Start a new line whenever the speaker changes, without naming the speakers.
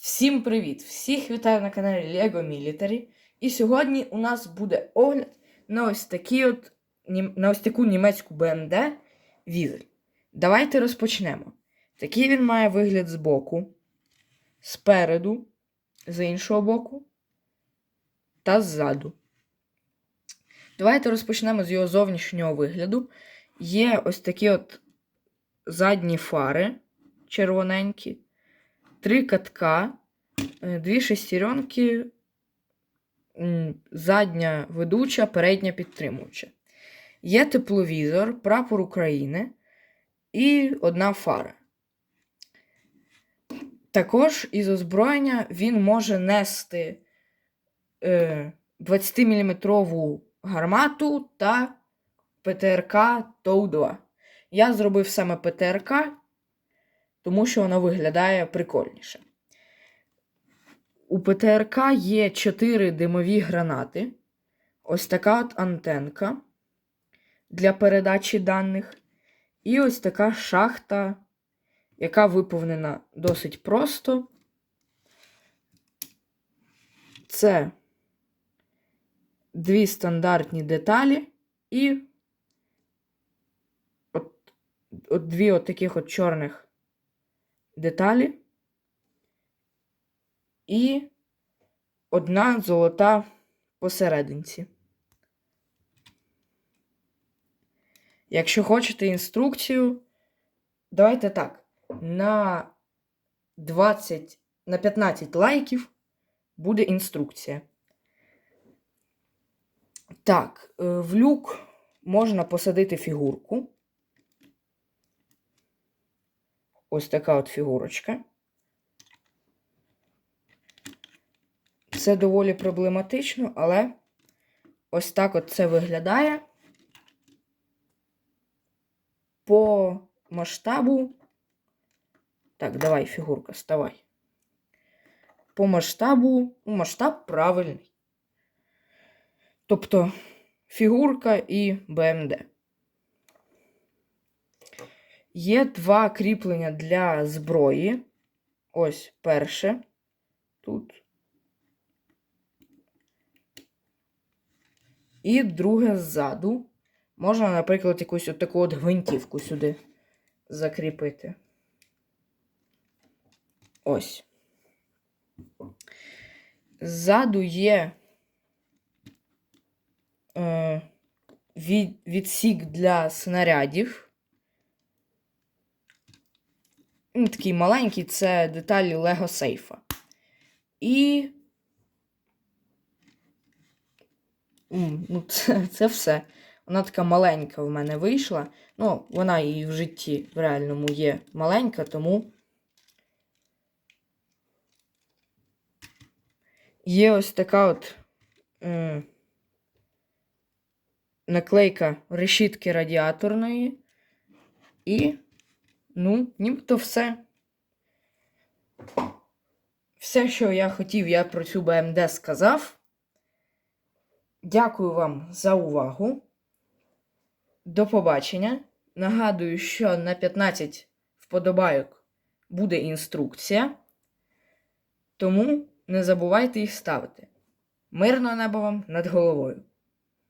Всім привіт! Всіх вітаю на каналі Lego Military. І сьогодні у нас буде огляд на ось такі от, на ось таку німецьку BMD Візель. Давайте розпочнемо. Такий він має вигляд збоку, спереду, з іншого боку та ззаду. Давайте розпочнемо з його зовнішнього вигляду. Є ось такі от задні фари червоненькі три катка, е, дві шестеренки, задня ведуча, передня підтримуюча. Є тепловізор, прапор України і одна фара. Також із озброєння він може нести е, 20-мм гармату та ПТРК ТОУ-2. Я зробив саме ПТРК, тому що воно виглядає прикольніше. У ПТРК є 4 димові гранати. Ось така от антенка для передачі даних. І ось така шахта, яка виповнена досить просто. Це дві стандартні деталі і от, от дві от таких от чорних деталі. І одна золота посерединці. Якщо хочете інструкцію, давайте так. На 20, на 15 лайків буде інструкція. Так, е, в люк можна посадити фігурку. Ось така от фігурочка. Це доволі проблематично, але ось так от це виглядає. По масштабу. Так, давай, фігурка, ставай. По масштабу. ну, Масштаб правильний. Тобто фігурка і БМД. Є два кріплення для зброї. Ось перше. Тут. І друге ззаду. Можна, наприклад, якусь от таку от гвинтівку сюди закріпити. Ось. Ззаду є е, від, відсік для снарядів. Він такий маленький, це деталі Лего сейфа. І. Ну, це, це все. Вона така маленька в мене вийшла. Ну, вона і в житті в реальному є маленька, тому. Є ось така от е, наклейка решітки радіаторної. І, ну, нібито все. Все, що я хотів, я про цю БМД сказав. Дякую вам за увагу. До побачення. Нагадую, що на 15 вподобайок буде інструкція. Тому не забувайте їх ставити. Мирного неба вам над головою!